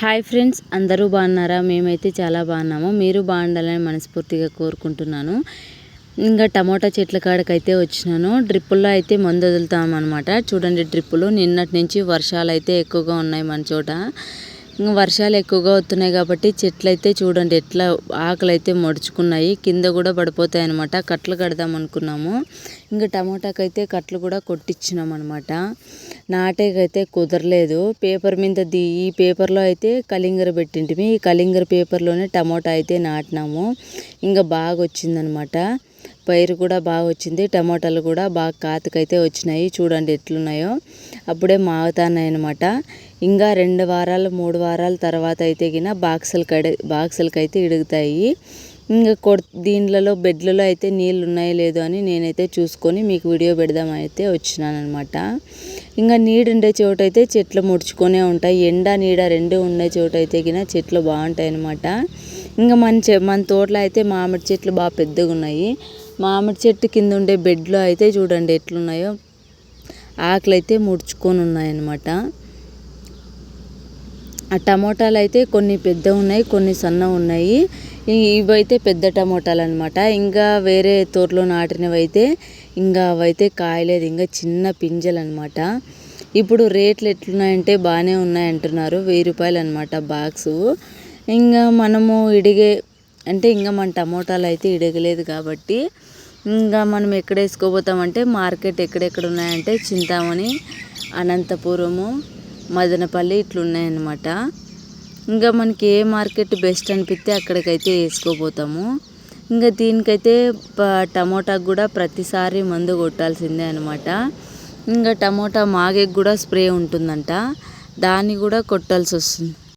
Hi friends అందరూ బాగున్నారా? మేమైతే చాలా బాగున్నాము. మీరు బాగుండాలని మనస్ఫూర్తిగా కోరుకుంటున్నాను. ఇంకా టమోటా చెట్ల కాడకైతే వచ్చినాను. డ్రిప్పుల్లో అయితే మందు వదులుతాం అనమాట చూడండి డ్రిప్పులు నిన్నటి నుంచి వర్షాలు అయితే ఎక్కువగా ఉన్నాయి మన చోట. ఇంకా వర్షాలు ఎక్కువగా వస్తున్నాయి కాబట్టి చెట్లు అయితే చూడండి ఎట్లా ఆకులు అయితే మడుచుకున్నాయి. కింద కూడా పడిపోతాయి అనమాట కట్లు కడదాం అనుకున్నాము. ఇంకా టమోటాకైతే కట్లు కూడా కొట్టించినాం అనమాట నాటేకైతే కుదరలేదు. పేపర్ మీద ది ఈ పేపర్లో అయితే కలింగర పెట్టింటిమి. ఈ కలింగర పేపర్లోనే టమోటా అయితే నాటినాము. ఇంకా బాగా వచ్చిందనమాట పైరు కూడా బాగా వచ్చింది టమోటాలు కూడా బాగా కాతకైతే వచ్చినాయి. చూడండి ఎట్లున్నాయో. అప్పుడే మాగుతున్నాయి ఇంకా రెండు వారాలు మూడు వారాల తర్వాత అయితే గిన బాక్సులు కడ బాక్సులకైతే ఇడుగుతాయి. ఇంకా కొడ దీంట్లో బెడ్లలో అయితే నీళ్ళు ఉన్నాయో లేదో అని నేనైతే చూసుకొని మీకు వీడియో పెడదామైతే అయితే వచ్చినానమాట ఇంకా నీడుండే చోట అయితే చెట్లు ముడుచుకొనే ఉంటాయి. ఎండ నీడ రెండు ఉండే చోటైతే అయితే గిన చెట్లు బాగుంటాయి అనమాట ఇంకా మన చె మన తోటలో అయితే మామిడి చెట్లు బాగా పెద్దగా ఉన్నాయి మామిడి చెట్టు కింద ఉండే బెడ్లో అయితే చూడండి ఎట్లున్నాయో. ఆకులు అయితే ముడుచుకొని ఉన్నాయన్నమాట ఆ టమోటాలు అయితే కొన్ని పెద్ద ఉన్నాయి కొన్ని సన్న ఉన్నాయి. ఇవైతే పెద్ద టమోటాలు అనమాట ఇంకా వేరే తోటలో నాటినవి అయితే ఇంకా అవైతే కాయలేదు. ఇంకా చిన్న పింజలు అనమాట ఇప్పుడు రేట్లు ఎట్లున్నాయంటే బాగానే ఉన్నాయంటున్నారు వెయ్యి రూపాయలు అనమాట బాక్సు. ఇంకా మనము ఇడిగే అంటే ఇంకా మన టమోటాలు అయితే ఇడగలేదు కాబట్టి ఇంకా మనం ఎక్కడ వేసుకోబోతామంటే మార్కెట్ ఎక్కడెక్కడ ఉన్నాయంటే చింతామణి అనంతపురము మదనపల్లి ఇట్లున్నాయన్నమాట. ఇంకా మనకి ఏ మార్కెట్ బెస్ట్ అనిపిస్తే అక్కడికైతే వేసుకోబోతాము. ఇంకా దీనికైతే టమోటాకు కూడా ప్రతిసారి మందు కొట్టాల్సిందే అనమాట ఇంకా టమోటా మాగేకి కూడా స్ప్రే ఉంటుందంట. దాన్ని కూడా కొట్టాల్సి వస్తుంది